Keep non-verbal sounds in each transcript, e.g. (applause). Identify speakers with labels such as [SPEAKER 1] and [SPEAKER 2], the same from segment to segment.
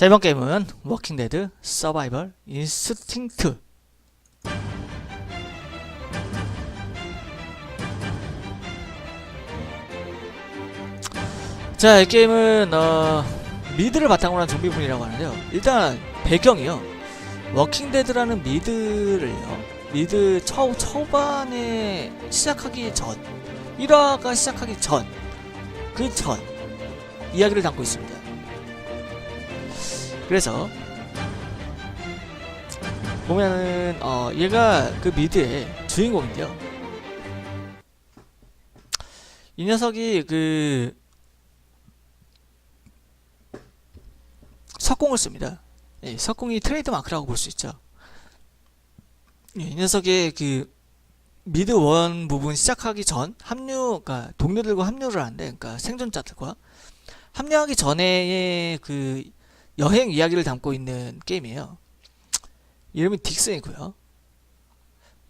[SPEAKER 1] 자 이번 게임은 워킹 데드 서바이벌 인스팅트 자 이 게임은 어, 미드를 바탕으로 한 좀비분이라고 하는데요. 일단 배경이요. 워킹 데드라는 미드를요. 미드 초, 초반에 시작하기 전 1화가 시작하기 전 그 전 이야기를 담고 있습니다 그래서 보면은 어 얘가 그 미드의 주인공인데요. 이 녀석이 그 석공을 씁니다. 예, 석공이 트레이드 마크라고 볼 수 있죠. 예, 이 녀석의 그 미드 원 부분 시작하기 전 합류, 그러니까 동료들과 합류를 하는데, 그러니까 생존자들과 합류하기 전에 그 여행 이야기를 담고 있는 게임이에요. 이름이 딕슨이고요.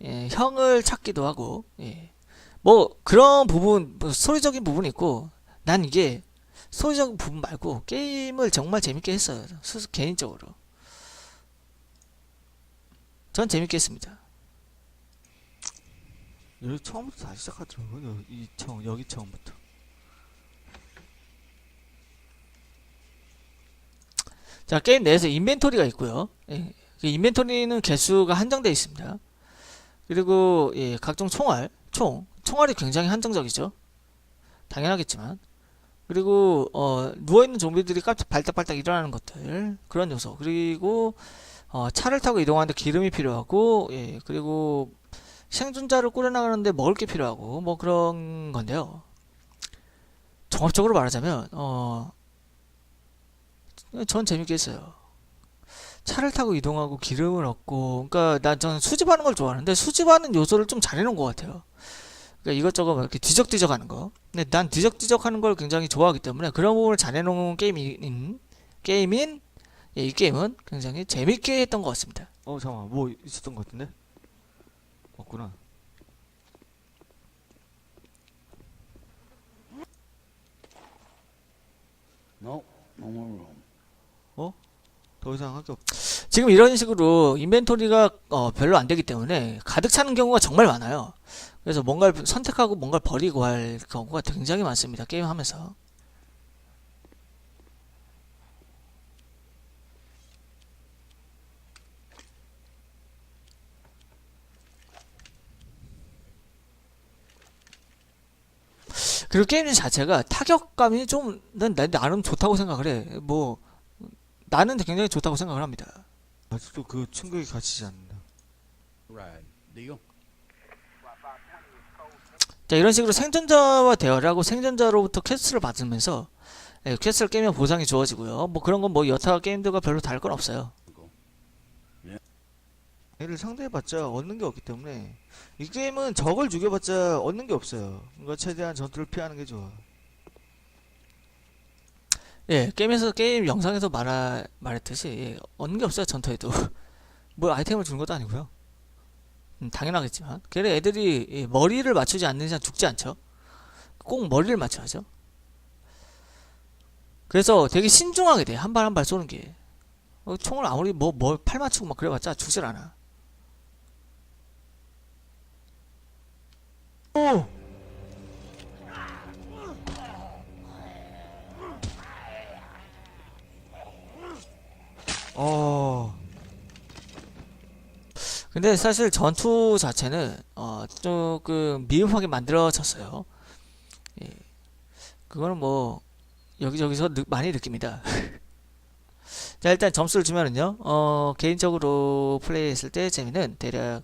[SPEAKER 1] 예, 형을 찾기도 하고, 예. 뭐 그런 부분, 뭐 스토리적인 부분이 있고, 난 이게 스토리적인 부분 말고 게임을 정말 재밌게 했어요. 스스 개인적으로. 전 재밌게 했습니다.
[SPEAKER 2] 여기 처음부터 다시 시작하더라고요. 여기 처음부터.
[SPEAKER 1] 자, 게임 내에서 인벤토리가 있고요. 예, 그 인벤토리는 개수가 한정되어 있습니다. 그리고 예, 각종 총알, 총, 총알이 굉장히 한정적이죠. 당연하겠지만. 그리고 어, 누워있는 좀비들이 깜짝 발딱발딱 일어나는 것들 그런 요소 그리고 어, 차를 타고 이동하는데 기름이 필요하고 예, 그리고 생존자를 꾸려나가는데 먹을 게 필요하고 뭐 그런 건데요. 종합적으로 말하자면 어, 전 재밌게 했어요. 차를 타고 이동하고 기름을 얻고, 그러니까 난 저는 수집하는 걸 좋아하는데 수집하는 요소를 좀 잘해놓은 것 같아요. 그러니까 이것저것 막 이렇게 뒤적뒤적 하는 거. 근데 난 뒤적뒤적 하는 걸 굉장히 좋아하기 때문에 그런 부분을 잘해놓은 게임인 게임인 예, 이 게임은 굉장히 재밌게 했던 것 같습니다.
[SPEAKER 2] 어, 잠깐만. 뭐 있었던 것 같은데? 없구나.
[SPEAKER 3] No, no more room.
[SPEAKER 2] 더 이상 할게 없.
[SPEAKER 1] 지금 이런 식으로 인벤토리가 어, 별로 안 되기 때문에 가득 차는 경우가 정말 많아요. 그래서 뭔가를 선택하고 뭔가를 버리고 할 경우가 굉장히 많습니다. 게임 하면서. 그리고 게임 자체가 타격감이 좀, 난, 난 나름 좋다고 생각을 해. 뭐, 나는 굉장히 좋다고 생각을 합니다.
[SPEAKER 2] 아직도 그 충격이 갇히지 않는다.
[SPEAKER 1] 자, 이런 식으로 생존자와 대화를 하고 생존자로부터 퀘스트를 받으면서 예, 퀘스트를 깨면 보상이 주어지고요. 뭐 그런 건 뭐 여타 게임들과 별로 다를 건 없어요.
[SPEAKER 2] 얘를 상대해봤자 얻는 게 없기 때문에 이 게임은 적을 죽여봤자 얻는 게 없어요. 그러니까 최대한 전투를 피하는 게 좋아.
[SPEAKER 1] 예, 게임에서 게임 영상에서 말하, 말했듯이 예, 얻는 게 없어요 전투에도. (laughs) 뭐 아이템을 주는 것도 아니고요. 음, 당연하겠지만 걔네 애들이 예, 머리를 맞추지 않는 이상 죽지 않죠. 꼭 머리를 맞춰야죠. 그래서 되게 신중하게 돼. 한 발 한 발 쏘는 게. 어, 총을 아무리 뭐, 뭐, 팔 맞추고 막 그래봤자 죽질 않아.
[SPEAKER 2] 오! 어,
[SPEAKER 1] 근데 사실 전투 자체는 어 조금 미흡하게 만들어졌어요. 예. 그거는 뭐 여기저기서 느- 많이 느낍니다. (laughs) 자 일단 점수를 주면은요. 어 개인적으로 플레이했을 때 재미는 대략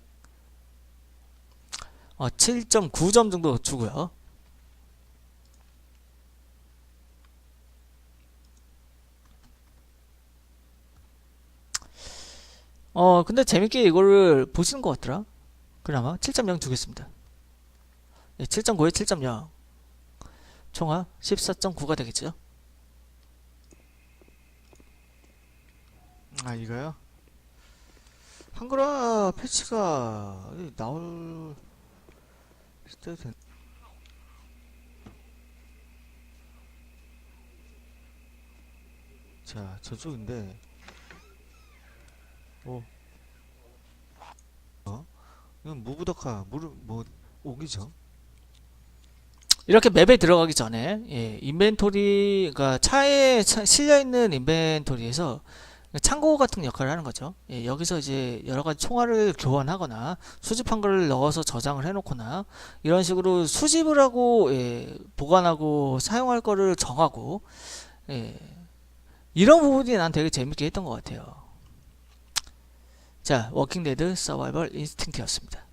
[SPEAKER 1] 어 7.9점 정도 주고요. 어 근데 재밌게 이거를 보시는 것 같더라. 그나마 7.0 주겠습니다. 예, 7.9에 7.0 총합 14.9가 되겠죠.
[SPEAKER 2] 아 이거요? 한글화 패치가 나올 때 된. 자 저쪽인데 오 어? 이건 무부덕화 무르 뭐 오기죠
[SPEAKER 1] 이렇게 맵에 들어가기 전에 예, 인벤토리 그러니까 차에 차- 실려 있는 인벤토리에서 창고 같은 역할을 하는 거죠. 예, 여기서 이제 여러 가지 총알을 교환하거나 수집한 걸 넣어서 저장을 해놓거나 이런 식으로 수집을 하고 예, 보관하고 사용할 거를 정하고 예, 이런 부분이 난 되게 재밌게 했던 것 같아요. 자, 워킹 데드 서바이벌 인스팅트였습니다.